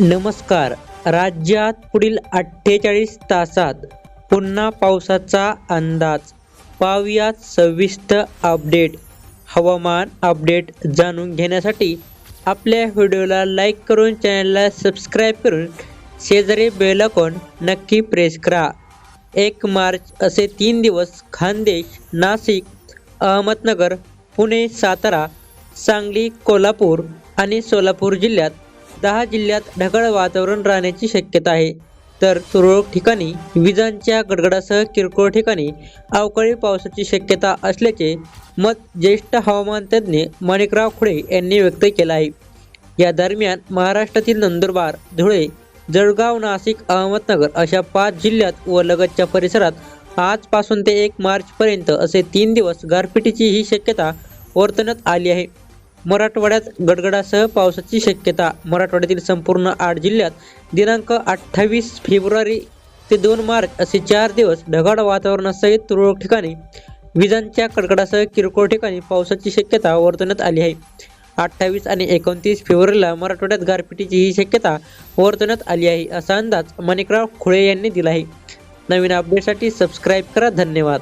नमस्कार. राज्यात पुढील अठ्ठेचाळीस तासात पुन्हा पावसाचा अंदाज. पाहूयात सविस्तर अपडेट. हवामान अपडेट जाणून घेण्यासाठी आपल्या व्हिडिओला लाईक करून चॅनलला सबस्क्राईब करून शेजारी बेलकॉन नक्की प्रेस करा. एक मार्च असे तीन दिवस खानदेश नाशिक अहमदनगर पुणे सातारा सांगली कोल्हापूर आणि सोलापूर जिल्ह्यात दहा जिल्ह्यात ढगाळ वातावरण राहण्याची शक्यता आहे. तर तुरळक ठिकाणी विजांच्या गडगडासह किरकोळ ठिकाणी अवकाळी पावसाची शक्यता असल्याचे मत ज्येष्ठ हवामान तज्ज्ञ माणिकराव खुडे यांनी व्यक्त केलं आहे. या दरम्यान महाराष्ट्रातील नंदुरबार धुळे जळगाव नाशिक अहमदनगर अशा पाच जिल्ह्यात व लगतच्या परिसरात आजपासून ते एक मार्चपर्यंत असे तीन दिवस गारपिटीची ही शक्यता वर्तवण्यात आली आहे. मराठवाड्यात गडगडासह पावसाची शक्यता. मराठवाड्यातील संपूर्ण आठ जिल्ह्यात दिनांक अठ्ठावीस फेब्रुवारी ते दोन मार्च असे चार दिवस ढगाळ वातावरणासहित तुरळक ठिकाणी विजांच्या कडकडासह किरकोळ ठिकाणी पावसाची शक्यता वर्तवण्यात आली आहे. अठ्ठावीस आणि एकोणतीस फेब्रुवारीला मराठवाड्यात गारपिटीची ही शक्यता वर्तवण्यात आली आहे असा अंदाज माणिकराव खुळे यांनी दिला आहे. नवीन अपडेटसाठी सबस्क्राईब करा. धन्यवाद.